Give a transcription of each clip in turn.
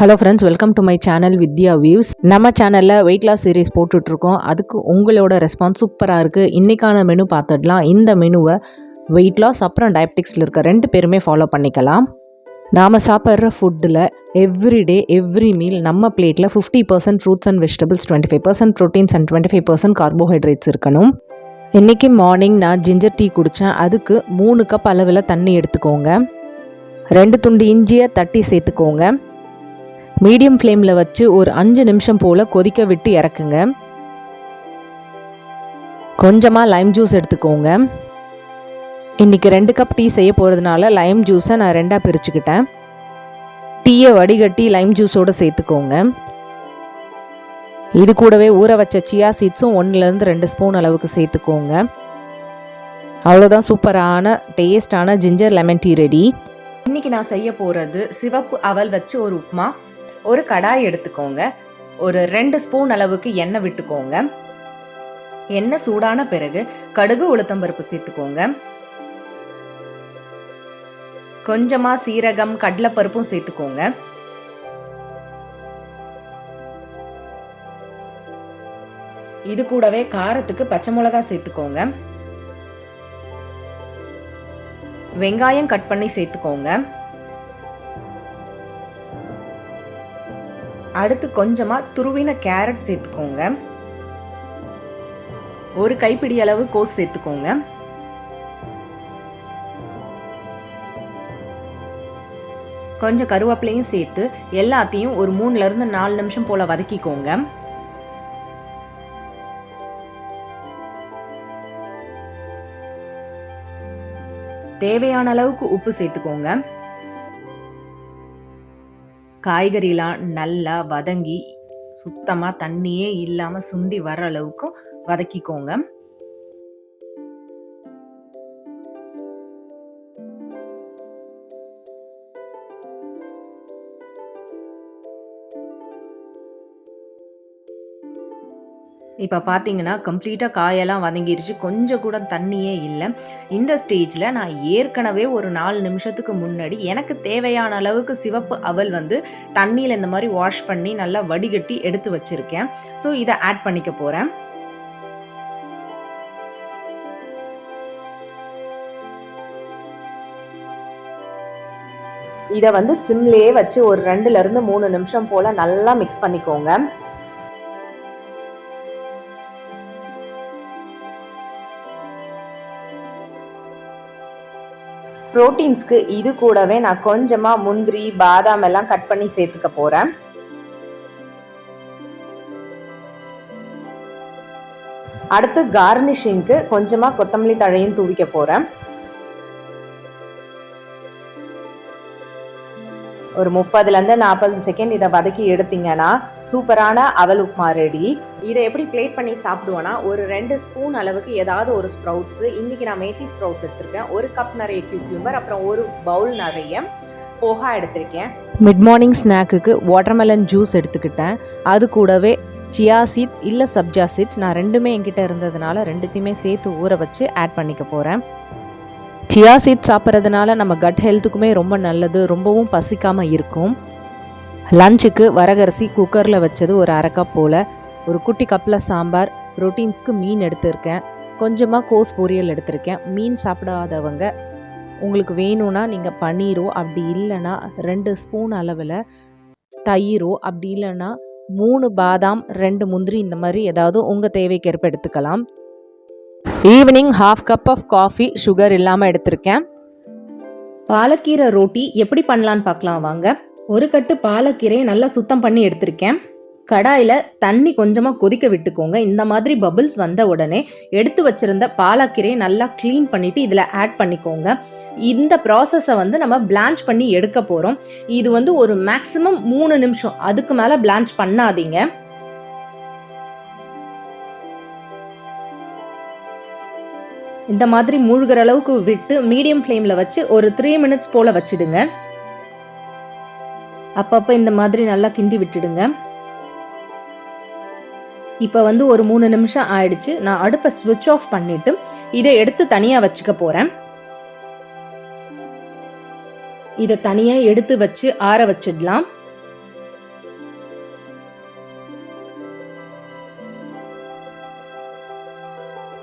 Hello friends welcome to my channel Vidya views நம்ம சேனலில் weight loss series போட்டுட்ருக்கோம். அதுக்கு உங்களோட ரெஸ்பான்ஸ் சூப்பராக இருக்குது இன்றைக்கான மெனு பார்த்துடலாம். இந்த மெனுவை வெயிட் லாஸ் அப்புறம் டயபெட்டிக்ஸில் இருக்க ரெண்டு பேருமே ஃபாலோ பண்ணிக்கலாம். நாம் சாப்பிட்ற ஃபுட்டில் எவ்ரிடே எவ்ரி மீல் நம்ம பிளேட்டில் fifty percent fruits and vegetables twenty five percent proteins and twenty five percent carbohydrates இருக்கணும். இன்றைக்கி மார்னிங் நான் ஜிஞ்சர் டீ குடித்தேன் அதுக்கு மூணு கப் அளவில் தண்ணி எடுத்துக்கோங்க. ரெண்டு துண்டு இஞ்சியை தட்டி சேர்த்துக்கோங்க. மீடியம் ஃப்ளேமில் வச்சு ஒரு அஞ்சு நிமிஷம் போல் கொதிக்க விட்டு இறக்குங்க. கொஞ்சமாக லைம் ஜூஸ் எடுத்துக்கோங்க. இன்றைக்கி ரெண்டு கப் டீ செய்ய போகிறதுனால லைம் ஜூஸை நான் ரெண்டாக பிரிச்சுக்கிட்டேன். டீயை வடிகட்டி லைம் ஜூஸோடு சேர்த்துக்கோங்க. இது கூடவே ஊற வச்ச சியா சீட்ஸும் ஒன்றுலேருந்து ரெண்டு ஸ்பூன் அளவுக்கு சேர்த்துக்கோங்க. அவ்வளோதான் சூப்பரான டேஸ்டான ஜிஞ்சர் லெமன் டீ ரெடி இன்னைக்கு நான் செய்ய போகிறது சிவப்பு அவல் வச்சு ஒரு உப்புமா ஒரு கடாய் எடுத்துக்கோங்க. ஒரு ரெண்டு ஸ்பூன் அளவுக்கு எண்ணெய் விட்டுக்கோங்க. எண்ணெய் சூடான பிறகு கடுகு உளுத்தம்பருப்பு சேர்த்துக்கோங்க. கொஞ்சமா சீரகம் கடலைப்பருப்பும் சேர்த்துக்கோங்க. இது கூடவே காரத்துக்கு பச்சை மிளகா சேர்த்துக்கோங்க. வெங்காயம் கட் பண்ணி சேர்த்துக்கோங்க. அடுத்து கொஞ்சமாக துருவின கேரட் சேர்த்துக்கோங்க. ஒரு கைப்பிடி அளவு கோஸ் சேர்த்துக்கோங்க. கொஞ்சம் கருவேப்பிலையும் சேர்த்து எல்லாத்தையும் ஒரு மூணுல இருந்து நாலு நிமிஷம் போல வதக்கிக்கோங்க. தேவையான அளவுக்கு உப்பு சேர்த்துக்கோங்க. காய்கறிலாம் நல்லா வதங்கி சுத்தமாக தண்ணியே இல்லாமல் சுண்டி வர அளவுக்கும் வதக்கிக்கோங்க. இப்போ பார்த்தீங்கன்னா கம்ப்ளீட்டாக காயெல்லாம் வதங்கிருச்சு. கொஞ்சம் கூட தண்ணியே இல்லை. இந்த ஸ்டேஜில் நான் ஏற்கனவே ஒரு நாலு நிமிஷத்துக்கு முன்னாடி எனக்கு தேவையான அளவுக்கு சிவப்பு அவல் வந்து தண்ணியில் இந்த மாதிரி வாஷ் பண்ணி நல்லா வடிகட்டி எடுத்து வச்சுருக்கேன். ஸோ இதை ஆட் பண்ணிக்க போகிறேன் இதை வந்து சிம்லேயே வச்சு ஒரு ரெண்டுலேருந்து மூணு நிமிஷம் போல் நல்லா மிக்ஸ் பண்ணிக்கோங்க. ப்ரோட்டீன்ஸ்க்கு இது கூடவே நான் கொஞ்சமாக முந்திரி பாதாம் எல்லாம் கட் பண்ணி சேர்த்துக்க போகிறேன் அடுத்து கார்னிஷிங்க்கு கொஞ்சமாக கொத்தமல்லி தழையும் தூவிக்க போகிறேன் ஒரு முப்பதுலேருந்து நாற்பது செகண்ட் இதை வதக்கி எடுத்தீங்கன்னா சூப்பரான அவல் உப்புமா ரெடி இதை எப்படி பிளேட் பண்ணி சாப்பிடுவோன்னா ஒரு ரெண்டு ஸ்பூன் அளவுக்கு ஏதாவது ஒரு ஸ்ப்ரவுட்ஸு இன்றைக்கி நான் மேத்தி ஸ்ப்ரவுட்ஸ் எடுத்திருக்கேன். ஒரு கப் நிறைய கியூக்யூம்பர் அப்புறம் ஒரு பவுல் நிறைய போகா எடுத்திருக்கேன். மிட் மார்னிங் ஸ்நாக்குக்கு வாட்டர்மெலன் ஜூஸ் எடுத்துக்கிட்டேன். அது கூடவே சியா சீட்ஸ் இல்லை சப்ஜா சீட்ஸ் நான் ரெண்டுமே என்கிட்ட இருந்ததுனால ரெண்டுத்தையுமே சேர்த்து ஊற வச்சு ஆட் பண்ணிக்க போகிறேன் சியா சீட் சாப்பிட்றதுனால நம்ம கட் ஹெல்த்துக்குமே ரொம்ப நல்லது ரொம்பவும் பசிக்காமல் இருக்கும். லஞ்சுக்கு வரகரிசி குக்கரில் வச்சது ஒரு அரை கப் போல். ஒரு குட்டி கப்பில் சாம்பார் ப்ரோட்டீன்ஸ்க்கு மீன் எடுத்திருக்கேன். கொஞ்சமாக கோஸ் பொரியல் எடுத்திருக்கேன். மீன் சாப்பிடாதவங்க உங்களுக்கு வேணும்னா நீங்கள் பன்னீரோ அப்படி இல்லைன்னா ரெண்டு ஸ்பூன் அளவில் தயிரோ அப்படி இல்லைன்னா மூணு பாதாம் ரெண்டு முந்திரி இந்த மாதிரி ஏதாவது உங்கள் தேவைக்கேற்ப எடுத்துக்கலாம். Evening half cup of coffee sugar இல்லாமல் எடுத்திருக்கேன். பாலக்கீரை ரோட்டி எப்படி பண்ணலான்னு பார்க்கலாம் வாங்க. ஒரு கட்டு பாலக்கீரையை நல்லா சுத்தம் பண்ணி எடுத்திருக்கேன். கடாயில் தண்ணி கொஞ்சமாக கொதிக்க விட்டுக்கோங்க. இந்த மாதிரி பபுள்ஸ் வந்த உடனே எடுத்து வச்சிருந்த பாலக்கீரையை நல்லா க்ளீன் பண்ணிவிட்டு இதில் ஆட் பண்ணிக்கோங்க. இந்த ப்ராசஸை வந்து நம்ம பிளான்ச் பண்ணி எடுக்க போகிறோம் இது வந்து ஒரு மேக்ஸிமம் மூணு நிமிஷம். அதுக்கு மேலே பிளான்ச் பண்ணாதீங்க. இந்த மாதிரி மூழ்கிற அளவுக்கு விட்டு மீடியம் ஃப்ளேமில் வச்சு ஒரு த்ரீ மினிட்ஸ் போல் வச்சுடுங்க. அப்பப்போ இந்த மாதிரி நல்லா கிண்டி விட்டுடுங்க. இப்போ வந்து ஒரு மூணு நிமிஷம் ஆயிடுச்சு. நான் அடுப்பை ஸ்விட்ச் ஆஃப் பண்ணிட்டு இதை எடுத்து தனியாக வச்சுக்க போகிறேன் இதை தனியாக எடுத்து வச்சு ஆற வச்சிடலாம்.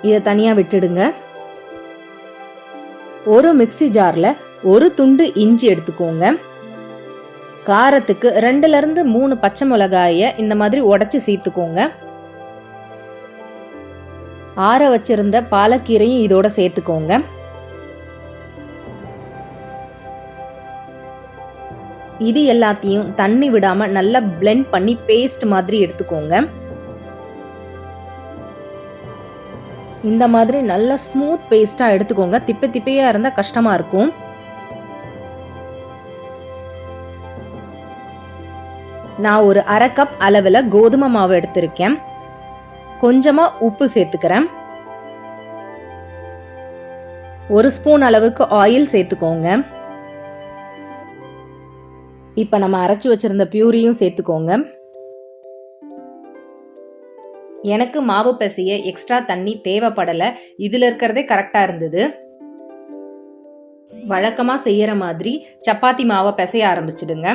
இதை தனியாக விட்டுடுங்க. ஒரு மிக்ஸி ஜாரில் ஒரு துண்டு இஞ்சி எடுத்துக்கோங்க. காரத்துக்கு ரெண்டுலேருந்து மூணு பச்சை மிளகாயை இந்த மாதிரி உடச்சி சேர்த்துக்கோங்க. ஆற வச்சிருந்த பாலக்கீரையும் இதோட சேர்த்துக்கோங்க. இது எல்லாத்தையும் தண்ணி விடாமல் நல்லா பிளெண்ட் பண்ணி பேஸ்ட் மாதிரி எடுத்துக்கோங்க. இந்த மாதிரி நல்ல ஸ்மூத் பேஸ்ட்டாக எடுத்துக்கோங்க. திப்பை திப்பையாக இருந்தால் கஷ்டமாக இருக்கும். நான் ஒரு அரை கப் அளவில் கோதுமை மாவு எடுத்திருக்கேன். கொஞ்சமாக உப்பு சேர்த்துக்கிறேன். ஒரு ஸ்பூன் அளவுக்கு ஆயில் சேர்த்துக்கோங்க. இப்போ நம்ம அரைச்சி வச்சிருந்த பியூரியும் சேர்த்துக்கோங்க. எனக்கு மாவு பசிய எக்ஸ்ட்ரா தண்ணி தேவைப்படலை. இதில் இருக்கிறதே கரெக்டாக இருந்தது. வழக்கமாக செய்கிற மாதிரி சப்பாத்தி மாவை பிசைய ஆரம்பிச்சிடுங்க.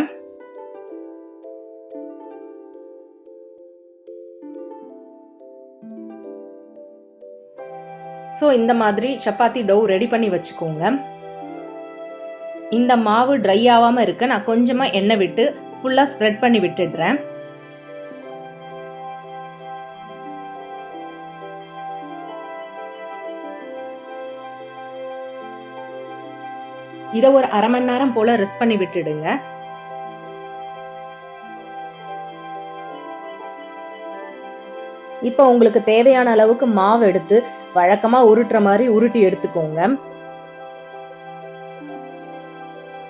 ஸோ இந்த மாதிரி சப்பாத்தி டவ் ரெடி பண்ணி வச்சுக்கோங்க. இந்த மாவு ட்ரை ஆகாமல் இருக்க நான் கொஞ்சமாக எண்ணெய் விட்டு ஃபுல்லாக ஸ்ப்ரெட் பண்ணி விட்டுடுறேன். இதை ஒரு அரை மணி நேரம் போல் ரெஸ்ட் பண்ணி விட்டுடுங்க. இப்போ உங்களுக்கு தேவையான அளவுக்கு மாவு எடுத்து வழக்கமாக உருட்டுற மாதிரி உருட்டி எடுத்துக்கோங்க.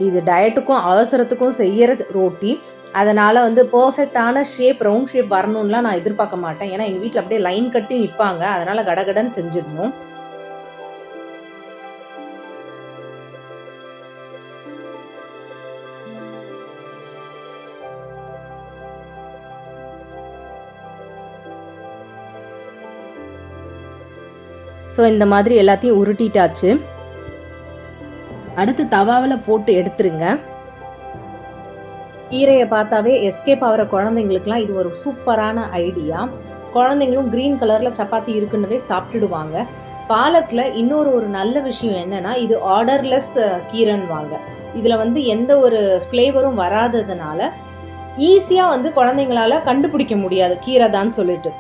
இது டயட்டுக்கும் அவசரத்துக்கும் செய்கிற ரோட்டி அதனால் வந்து பர்ஃபெக்டான ஷேப் ரவுண்ட் ஷேப் வரணும்லாம் நான் எதிர்பார்க்க மாட்டேன். ஏன்னா எங்கள் வீட்டில் அப்படியே லைன் கட்டி நிற்பாங்க அதனால் கடகடன் செஞ்சிடணும். ஸோ இந்த மாதிரி எல்லாத்தையும் உருட்டிட்டாச்சு. அடுத்து தவாவில் போட்டு எடுத்துருங்க. கீரையை பார்த்தாவே எஸ்கேப் ஆகிற குழந்தைங்களுக்குலாம் இது ஒரு சூப்பரான ஐடியா குழந்தைங்களும் க்ரீன் கலரில் சப்பாத்தி இருக்குன்னவே சாப்பிட்டுடுவாங்க. பாலக்கில் இன்னொரு ஒரு நல்ல விஷயம் என்னென்னா இது ஆர்டர்லெஸ் கீரன்வாங்க இதில் வந்து எந்த ஒரு ஃப்ளேவரும் வராததுனால ஈஸியாக வந்து குழந்தைங்களால கண்டுபிடிக்க முடியாது. கீரை தான் சொல்லிட்டு.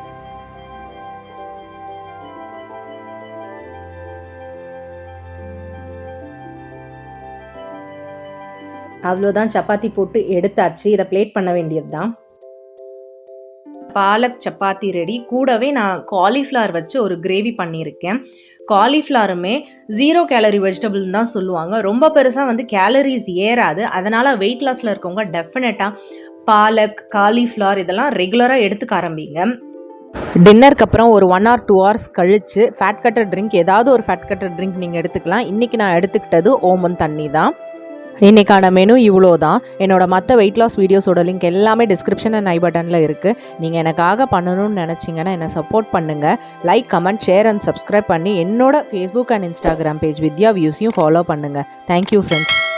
அவ்வளோதான் சப்பாத்தி போட்டு எடுத்தாச்சு. இதை பிளேட் பண்ண வேண்டியது தான் பாலக் சப்பாத்தி ரெடி கூடவே நான் காலிஃப்ளவர் வச்சு ஒரு கிரேவி பண்ணியிருக்கேன். காலிஃப்ளவருமே ஜீரோ கேலரி வெஜிடபிள் தான் சொல்லுவாங்க. ரொம்ப பெருசாக வந்து கேலரிஸ் ஏறாது. அதனால் வெயிட் லாஸில் இருக்கவங்க டெஃபினட்டாக பாலக் காலிஃப்ளவர் இதெல்லாம் ரெகுலராக எடுத்துக்க ஆரம்பிங்க. டின்னருக்கு அப்புறம் ஒரு ஒன் ஆர் டூ ஹவர்ஸ் கழித்து ஃபேட் கட்டர் ட்ரிங்க் ஏதாவது ஒரு ஃபேட் கட்டர் ட்ரிங்க் நீங்கள் எடுத்துக்கலாம். இன்றைக்கி நான் எடுத்துக்கிட்டது ஓமன் தண்ணி தான். இன்றைக்கான மெனு இவ்வளோ தான் என்னோட மற்ற வெயிட் லாஸ் வீடியோஸோட லிங்க் எல்லாமே டிஸ்கிரிப்ஷன் அண்ட் ஐ பட்டனில் இருக்குது நீங்கள் எனக்காக பண்ணணும்னு நினச்சிங்கன்னா என்னை சப்போர்ட் பண்ணுங்கள் like comment share and subscribe பண்ணி என்னோட Facebook and Instagram page Vidya வியூஸையும் follow பண்ணுங்கள் தேங்க்யூ ஃப்ரெண்ட்ஸ்